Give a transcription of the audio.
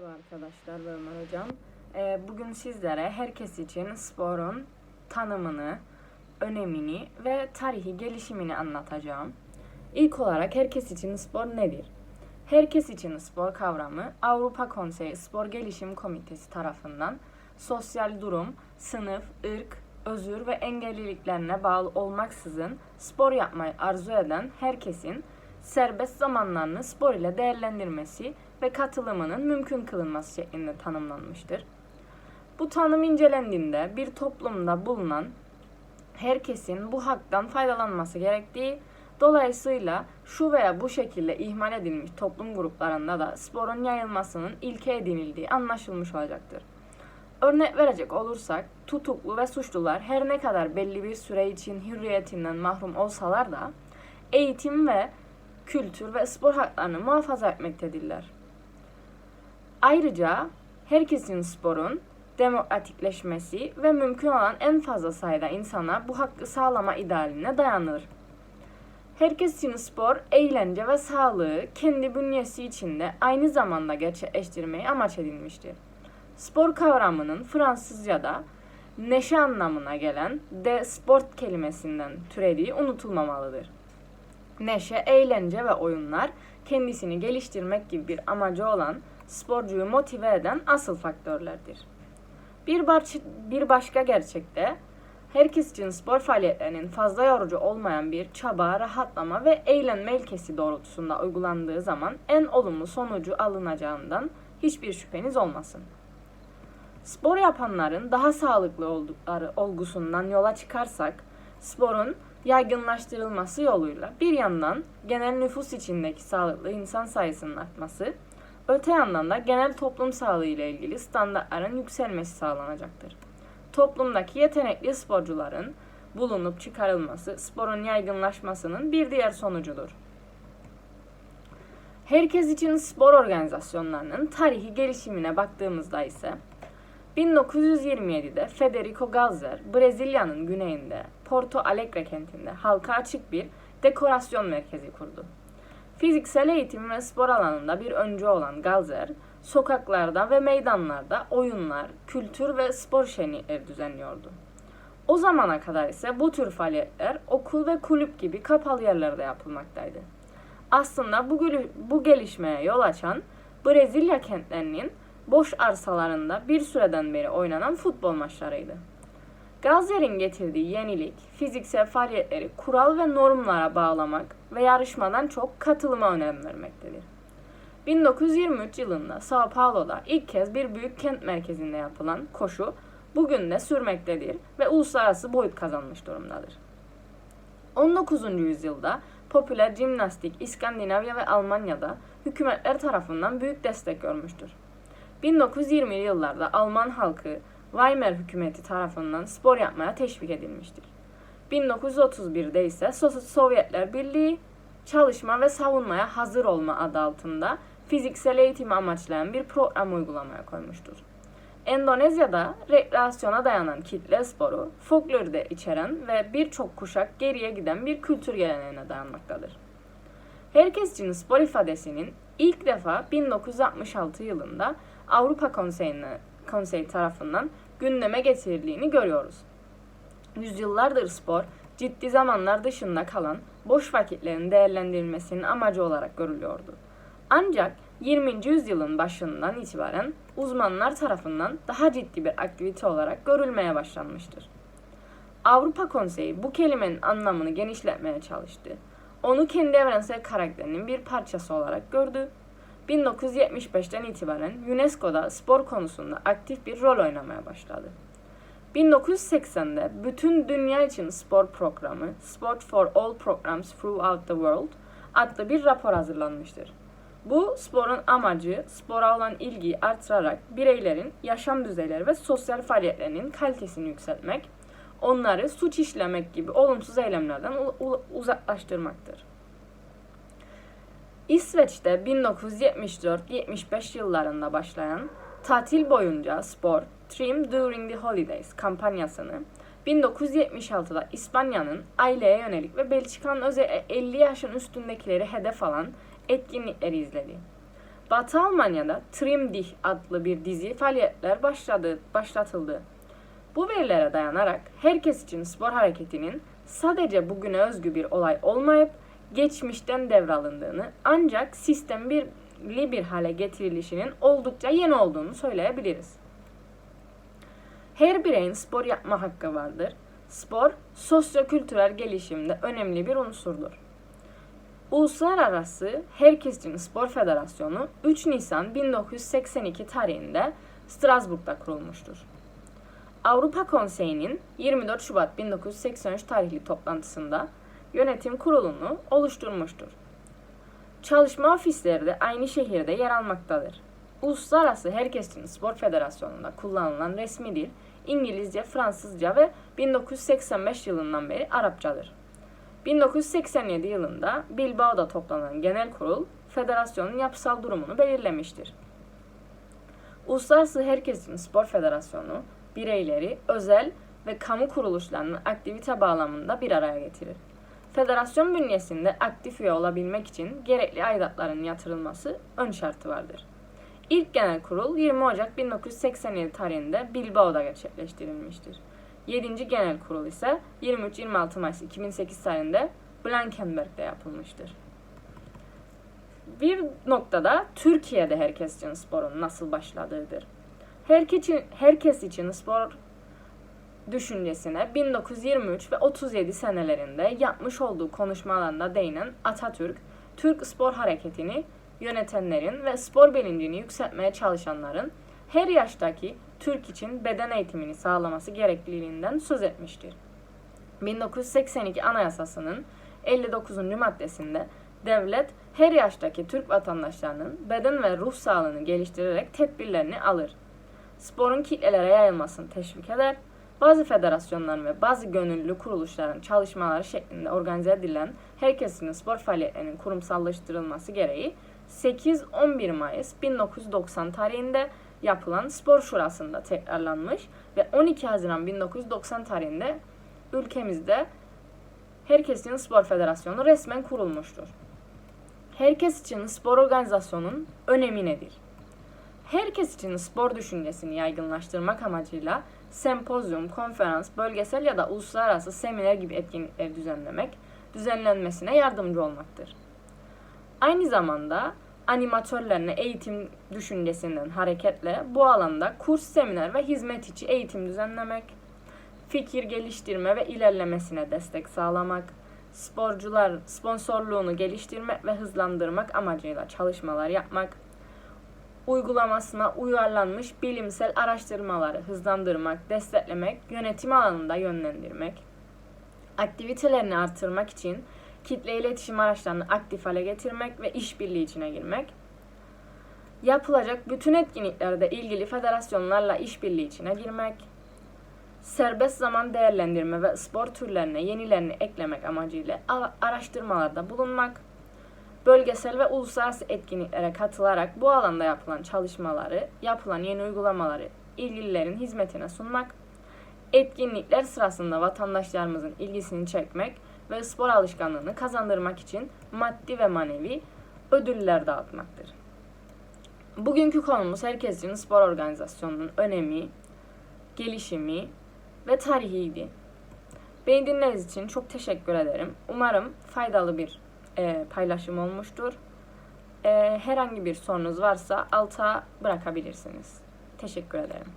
Merhaba arkadaşlar ve Ömer Hocam. Ee, bugün sizlere herkes için sporun tanımını, önemini ve tarihi gelişimini anlatacağım. İlk olarak herkes için spor nedir? Herkes için spor kavramı Avrupa Konseyi Spor Gelişim Komitesi tarafından sosyal durum, sınıf, ırk, özür ve engelliliklerine bağlı olmaksızın spor yapmayı arzu eden herkesin serbest zamanlarını spor ile değerlendirmesi ve katılımının mümkün kılınması şeklinde tanımlanmıştır. Bu tanım incelendiğinde bir toplumda bulunan herkesin bu haktan faydalanması gerektiği, dolayısıyla şu veya bu şekilde ihmal edilmiş toplum gruplarında da sporun yayılmasının ilke edinildiği anlaşılmış olacaktır. Örnek verecek olursak, tutuklu ve suçlular her ne kadar belli bir süre için hürriyetinden mahrum olsalar da eğitim ve kültür ve spor haklarını muhafaza etmektedirler. Ayrıca herkesin sporun demokratikleşmesi ve mümkün olan en fazla sayıda insana bu hakkı sağlama idealine dayanır. Herkes için spor, eğlence ve sağlığı kendi bünyesi içinde aynı zamanda gerçekleştirmeyi amaç edinmiştir. Spor kavramının Fransızca'da neşe anlamına gelen de sport kelimesinden türediği unutulmamalıdır. Neşe, eğlence ve oyunlar kendisini geliştirmek gibi bir amacı olan sporcuyu motive eden asıl faktörlerdir. Bir, baş, bir başka gerçekte herkes için spor faaliyetlerinin fazla yorucu olmayan bir çaba, rahatlama ve eğlenme ilkesi doğrultusunda uygulandığı zaman en olumlu sonucu alınacağından hiçbir şüpheniz olmasın. Spor yapanların daha sağlıklı oldukları olgusundan yola çıkarsak, sporun yaygınlaştırılması yoluyla bir yandan genel nüfus içindeki sağlıklı insan sayısının artması, öte yandan da genel toplum sağlığı ile ilgili standartların yükselmesi sağlanacaktır. Toplumdaki yetenekli sporcuların bulunup çıkarılması sporun yaygınlaşmasının bir diğer sonucudur. Herkes için spor organizasyonlarının tarihi gelişimine baktığımızda ise 1927'de Federico Galzer, Brezilya'nın güneyinde Porto Alegre kentinde halka açık bir dekorasyon merkezi kurdu. Fiziksel eğitim ve spor alanında bir öncü olan Galzer, sokaklarda ve meydanlarda oyunlar, kültür ve spor şenlikleri düzenliyordu. O zamana kadar ise bu tür faaliyetler okul ve kulüp gibi kapalı yerlerde yapılmaktaydı. Aslında bu, bu gelişmeye yol açan Brezilya kentlerinin boş arsalarında bir süreden beri oynanan futbol maçlarıydı. Gazier'in getirdiği yenilik, fiziksel faaliyetleri kural ve normlara bağlamak ve yarışmadan çok katılıma önem vermektedir. 1923 yılında Sao Paulo'da ilk kez bir büyük kent merkezinde yapılan koşu bugün de sürmektedir ve uluslararası boyut kazanmış durumdadır. 19. yüzyılda popüler jimnastik İskandinavya ve Almanya'da hükümetler tarafından büyük destek görmüştür. 1920'li yıllarda Alman halkı Weimar hükümeti tarafından spor yapmaya teşvik edilmiştir. 1931'de ise Sovyetler Birliği çalışma ve savunmaya hazır olma adı altında fiziksel eğitimi amaçlayan bir program uygulamaya koymuştur. Endonezya'da rekreasyona dayanan kitle sporu, folklorda içeren ve birçok kuşak geriye giden bir kültür geleneğine dayanmaktadır. Herkes için spor ifadesinin ilk defa 1966 yılında Avrupa Konseyi'ne Konseyi tarafından gündeme getirildiğini görüyoruz. Yüzyıllardır spor, ciddi zamanlar dışında kalan boş vakitlerin değerlendirilmesinin amacı olarak görülüyordu. Ancak 20. yüzyılın başından itibaren uzmanlar tarafından daha ciddi bir aktivite olarak görülmeye başlanmıştır. Avrupa Konseyi bu kelimenin anlamını genişletmeye çalıştı. Onu kendi evrensel karakterinin bir parçası olarak gördü 1975'ten itibaren UNESCO'da spor konusunda aktif bir rol oynamaya başladı. 1980'de bütün dünya için spor programı Sport for All Programs Throughout the World adlı bir rapor hazırlanmıştır. Bu sporun amacı spora olan ilgiyi artırarak bireylerin yaşam düzeyleri ve sosyal faaliyetlerinin kalitesini yükseltmek, onları suç işlemek gibi olumsuz eylemlerden uzaklaştırmaktır. İsveç'te 1974-75 yıllarında başlayan tatil boyunca spor Trim During the Holidays kampanyasını 1976'da İspanya'nın aileye yönelik ve Belçika'nın özel 50 yaşın üstündekileri hedef alan etkinlikleri izledi. Batı Almanya'da Trim Dich adlı bir dizi faaliyetler başladı, başlatıldı. Bu verilere dayanarak herkes için spor hareketinin sadece bugüne özgü bir olay olmayıp geçmişten devralındığını ancak sistemli bir hale getirilişinin oldukça yeni olduğunu söyleyebiliriz. Her bireyin spor yapma hakkı vardır. Spor, sosyo-kültürel gelişimde önemli bir unsurdur. Uluslararası Herkes için Spor Federasyonu 3 Nisan 1982 tarihinde Strasbourg'da kurulmuştur. Avrupa Konseyi'nin 24 Şubat 1983 tarihli toplantısında yönetim kurulunu oluşturmuştur. Çalışma ofisleri de aynı şehirde yer almaktadır. Uluslararası Herkes için Spor Federasyonu'nda kullanılan resmi dil İngilizce, Fransızca ve 1985 yılından beri Arapçadır. 1987 yılında Bilbao'da toplanan genel kurul, federasyonun yapısal durumunu belirlemiştir. Uluslararası Herkes için Spor Federasyonu, bireyleri, özel ve kamu kuruluşlarının aktivite bağlamında bir araya getirir. Federasyon bünyesinde aktif üye olabilmek için gerekli aidatların yatırılması ön şartı vardır. İlk genel kurul 20 Ocak 1987 tarihinde Bilbao'da gerçekleştirilmiştir. 7. genel kurul ise 23-26 Mayıs 2008 tarihinde Blankenberg'de yapılmıştır. Bir noktada Türkiye'de herkes için sporun nasıl başladığıdır. Herkes için, herkes için spor düşüncesine 1923 ve 37 senelerinde yapmış olduğu konuşmalarında değinen Atatürk, Türk spor hareketini yönetenlerin ve spor bilincini yükseltmeye çalışanların her yaştaki Türk için beden eğitimini sağlaması gerekliliğinden söz etmiştir. 1982 Anayasası'nın 59. maddesinde devlet her yaştaki Türk vatandaşlarının beden ve ruh sağlığını geliştirerek tedbirlerini alır. Sporun kitlelere yayılmasını teşvik eder. Bazı federasyonların ve bazı gönüllü kuruluşların çalışmaları şeklinde organize edilen herkesin spor faaliyetlerinin kurumsallaştırılması gereği 8-11 Mayıs 1990 tarihinde yapılan spor şurasında tekrarlanmış ve 12 Haziran 1990 tarihinde ülkemizde Herkes için Spor Federasyonu resmen kurulmuştur. Herkes için spor organizasyonun önemi nedir? Herkes için spor düşüncesini yaygınlaştırmak amacıyla sempozyum, konferans, bölgesel ya da uluslararası seminer gibi etkinlikler düzenlemek, düzenlenmesine yardımcı olmaktır. Aynı zamanda animatörlerine eğitim düşüncesinden hareketle bu alanda kurs, seminer ve hizmet içi eğitim düzenlemek, fikir geliştirme ve ilerlemesine destek sağlamak, sporcular sponsorluğunu geliştirmek ve hızlandırmak amacıyla çalışmalar yapmak, uygulamasına uyarlanmış bilimsel araştırmaları hızlandırmak, desteklemek, yönetim alanında yönlendirmek, aktivitelerini artırmak için kitle iletişim araçlarını aktif hale getirmek ve işbirliği içine girmek, yapılacak bütün etkinliklerde ilgili federasyonlarla işbirliği içine girmek, serbest zaman değerlendirme ve spor türlerine yenilerini eklemek amacıyla araştırmalarda bulunmak, bölgesel ve uluslararası etkinliklere katılarak bu alanda yapılan çalışmaları, yapılan yeni uygulamaları ilgililerin hizmetine sunmak, etkinlikler sırasında vatandaşlarımızın ilgisini çekmek ve spor alışkanlığını kazandırmak için maddi ve manevi ödüller dağıtmaktır. Bugünkü konumuz herkes için spor organizasyonunun önemi, gelişimi ve tarihiydi. Beni dinlediğiniz için çok teşekkür ederim. Umarım faydalı bir e, paylaşım olmuştur. E, herhangi bir sorunuz varsa alta bırakabilirsiniz. Teşekkür ederim.